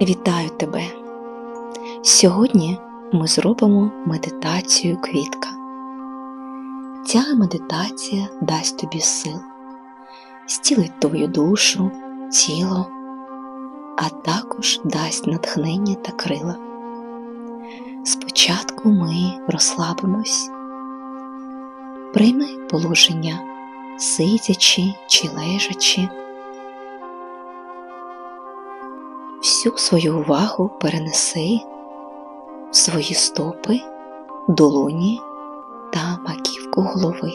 Вітаю тебе! Сьогодні ми зробимо медитацію квітка. Ця медитація дасть тобі сил, зцілить твою душу, тіло, а також дасть натхнення та крила. Спочатку ми розслабимось, прийми положення сидячи чи лежачи. Всю свою увагу перенеси в свої стопи, долоні та маківку голови.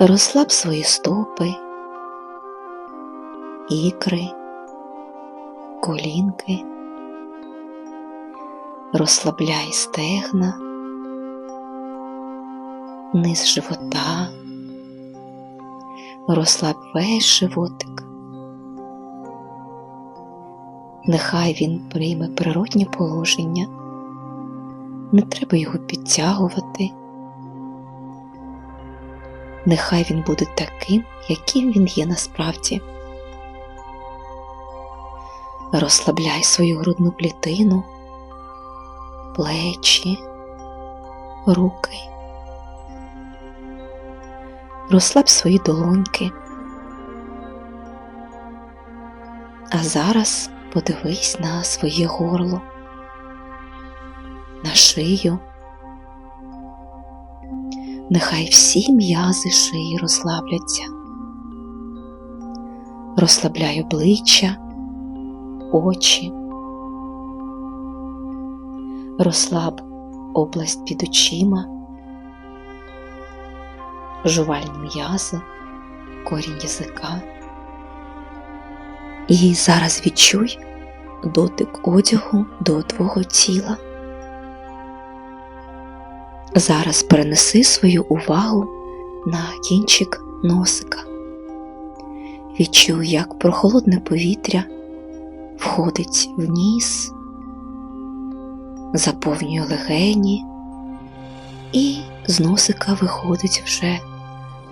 Розслаб свої стопи, ікри, колінки, розслабляй стегна, низ живота, розслаб весь животик. Нехай він прийме природнє положення, не треба його підтягувати. Нехай він буде таким, яким він є насправді. Розслабляй свою грудну клітину, плечі, руки, розслаб свої долоньки. А зараз подивись на своє горло, на шию. Нехай всі м'язи шиї розслабляться, розслабляй обличчя, очі, розслаб область під очима, жувальні м'язи, корінь язика. І зараз відчуй дотик одягу до твого тіла. Зараз перенеси свою увагу на кінчик носика. Відчуй, як прохолодне повітря входить в ніс, заповнює легені, і з носика виходить вже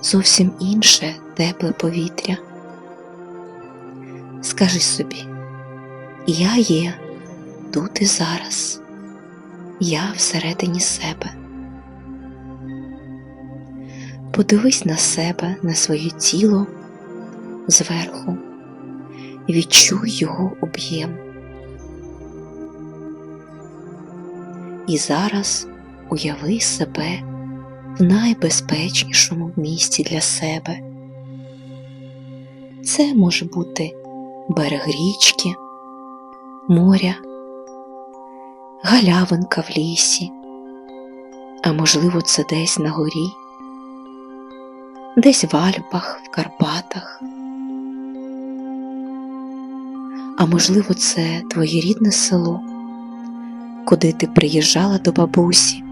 зовсім інше тепле повітря. Скажи собі, я є тут і зараз, я всередині себе. Подивись на себе, на своє тіло зверху, відчуй його об'єм. І зараз уяви себе в найбезпечнішому місці для себе. Це може бути берег річки, моря, галявинка в лісі, а можливо, це десь на горі, десь в Альпах, в Карпатах, а можливо, це твоє рідне село, куди ти приїжджала до бабусі.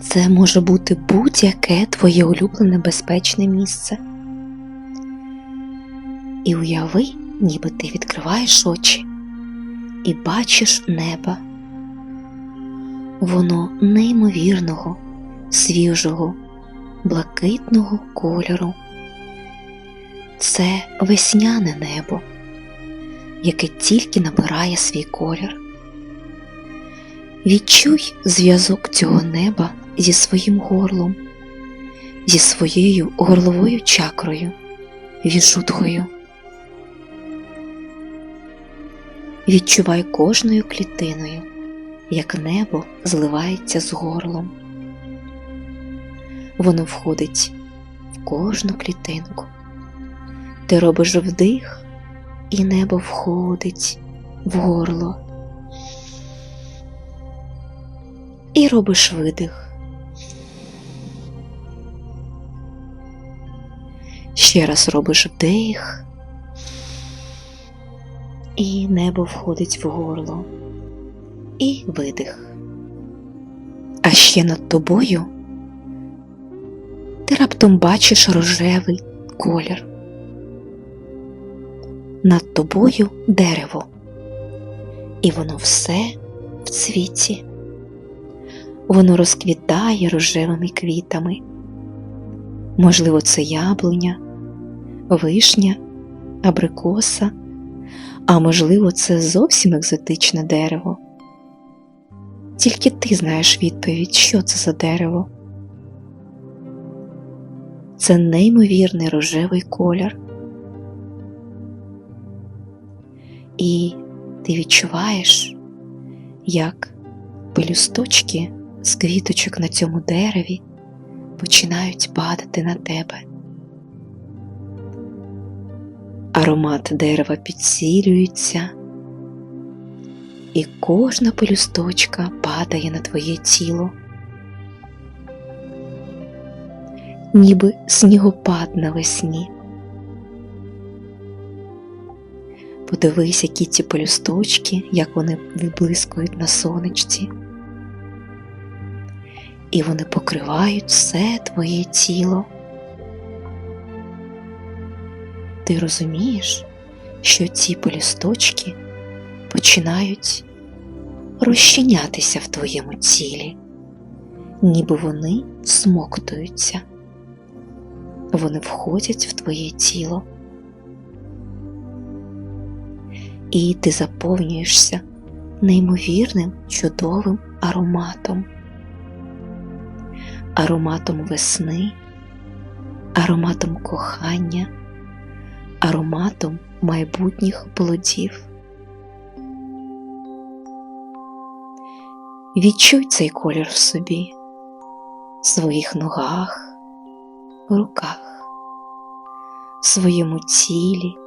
Це може бути будь-яке твоє улюблене безпечне місце. І уяви, ніби ти відкриваєш очі і бачиш неба. Воно неймовірного, свіжого, блакитного кольору. Це весняне небо, яке тільки набирає свій колір. Відчуй зв'язок цього неба зі своїм горлом, зі своєю горловою чакрою, вішутхою. Відчувай кожною клітиною, як небо зливається з горлом. Воно входить в кожну клітинку. Ти робиш вдих, і небо входить в горло. І робиш видих. Ще раз робиш вдих і небо входить в горло, і видих. А ще над тобою ти раптом бачиш рожевий колір. Над тобою дерево, і воно все в цвіті. Воно розквітає рожевими квітами. Можливо, це яблуня, вишня абрикоса, а можливо, це зовсім екзотичне дерево. Тільки ти знаєш відповідь, що це за дерево. Це неймовірний рожевий колір. І ти відчуваєш, як пелюсточки з квіточок на цьому дереві починають падати на тебе. Аромат дерева підсилюється, і кожна пелюсточка падає на твоє тіло, ніби снігопад навесні. Подивись, які ці пелюсточки, як вони виблискують на сонечці. І вони покривають все твоє тіло. Ти розумієш, що ці пелюсточки починають розчинятися в твоєму тілі, ніби вони смоктуються, вони входять в твоє тіло. і ти заповнюєшся неймовірним чудовим ароматом, ароматом весни, ароматом кохання, ароматом майбутніх плодів. Відчуй цей колір в собі, в своїх ногах, руках, в своєму тілі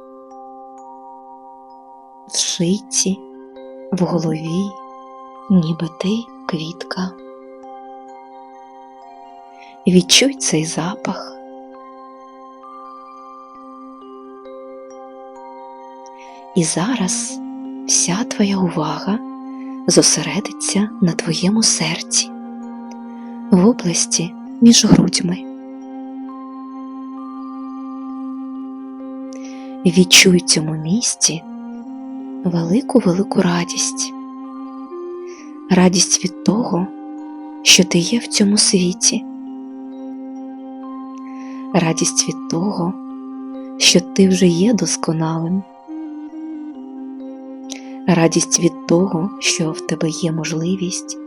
в шиці, в голові, ніби ти квітка. Відчуй цей запах. І зараз вся твоя увага зосередиться на твоєму серці, в області між грудьми. Відчуй цьому місці велику велику радість, радість від того, що ти є в цьому світі, радість від того, що ти вже є досконалим, радість від того, що в тебе є можливість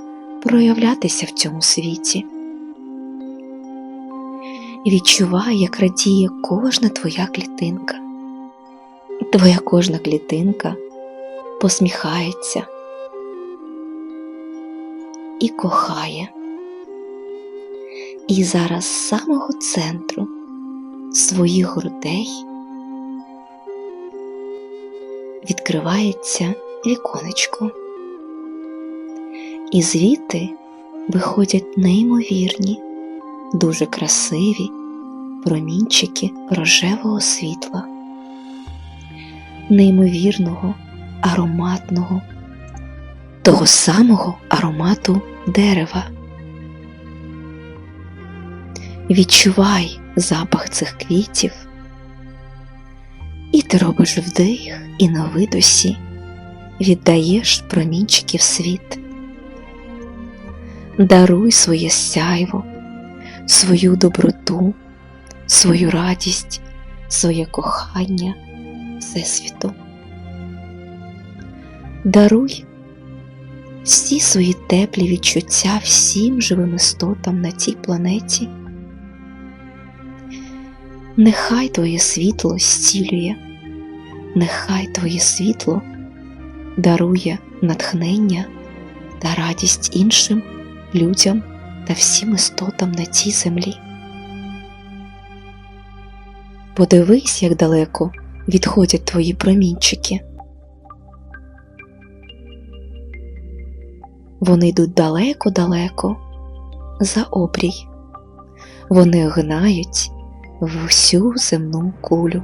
проявлятися в цьому світі. Відчувай, як радіє кожна твоя клітинка. Твоя кожна клітинка посміхається і кохає. І зараз з самого центру своїх грудей відкривається віконечко, і звідти виходять неймовірні, дуже красиві промінчики рожевого світла, неймовірного ароматного, того самого аромату дерева. Відчувай запах цих квітів, і ти робиш вдих і на видосі віддаєш промінчики в світ. Даруй своє сяйво, свою доброту, свою радість, своє кохання Всесвіту даруй всі свої теплі відчуття всім живим істотам на цій планеті. Нехай Твоє світло зцілює, нехай Твоє світло дарує натхнення та радість іншим людям та всім істотам на цій землі. Подивись, як далеко відходять твої промінчики. Вони йдуть далеко-далеко за обрій, вони гнають в усю земну кулю.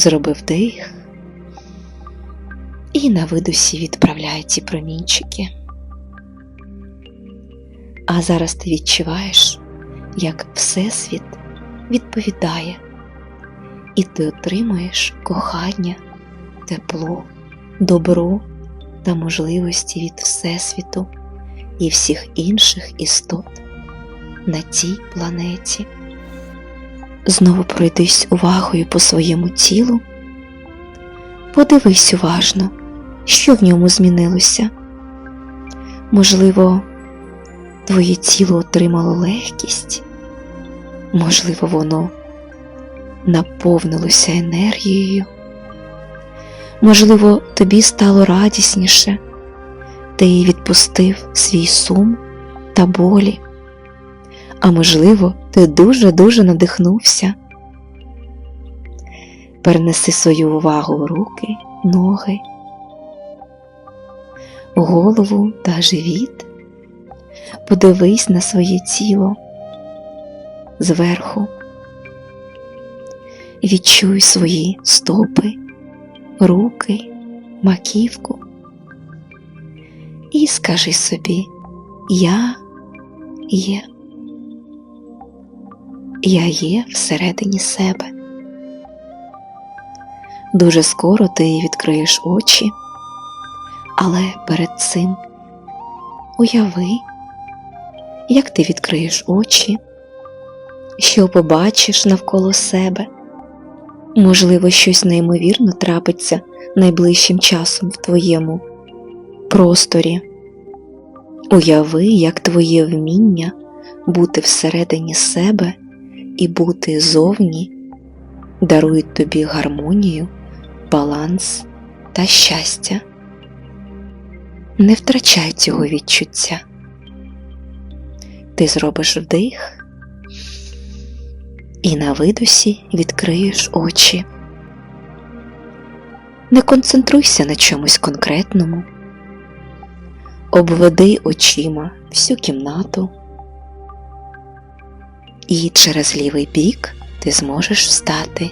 Зробив дих і на видусі відправляє ці промінчики. А зараз ти відчуваєш, як Всесвіт відповідає, і ти отримуєш кохання тепло, добро та можливості від Всесвіту і всіх інших істот на цій планеті. Знову пройдись увагою по своєму тілу. Подивись уважно, що в ньому змінилося. Можливо, твоє тіло отримало легкість, можливо, воно наповнилося енергією, можливо, тобі стало радісніше, ти відпустив свій сум та болі, а можливо, ти дуже-дуже надихнувся. Перенеси свою увагу в руки, ноги, голову та живіт. Подивись на своє тіло зверху. Відчуй свої стопи, руки, маківку. І скажи собі Я є. Я є всередині себе. Дуже скоро ти відкриєш очі, але перед цим уяви, як ти відкриєш очі, що побачиш навколо себе. Можливо, щось неймовірно трапиться найближчим часом в твоєму просторі. Уяви, як твоє вміння бути всередині себе і бути зовні дарують тобі гармонію, баланс та щастя. Не втрачай цього відчуття. Ти зробиш вдих і на видусі відкриєш очі. Не концентруйся на чомусь конкретному, обведи очима всю кімнату, і через лівий бік ти зможеш встати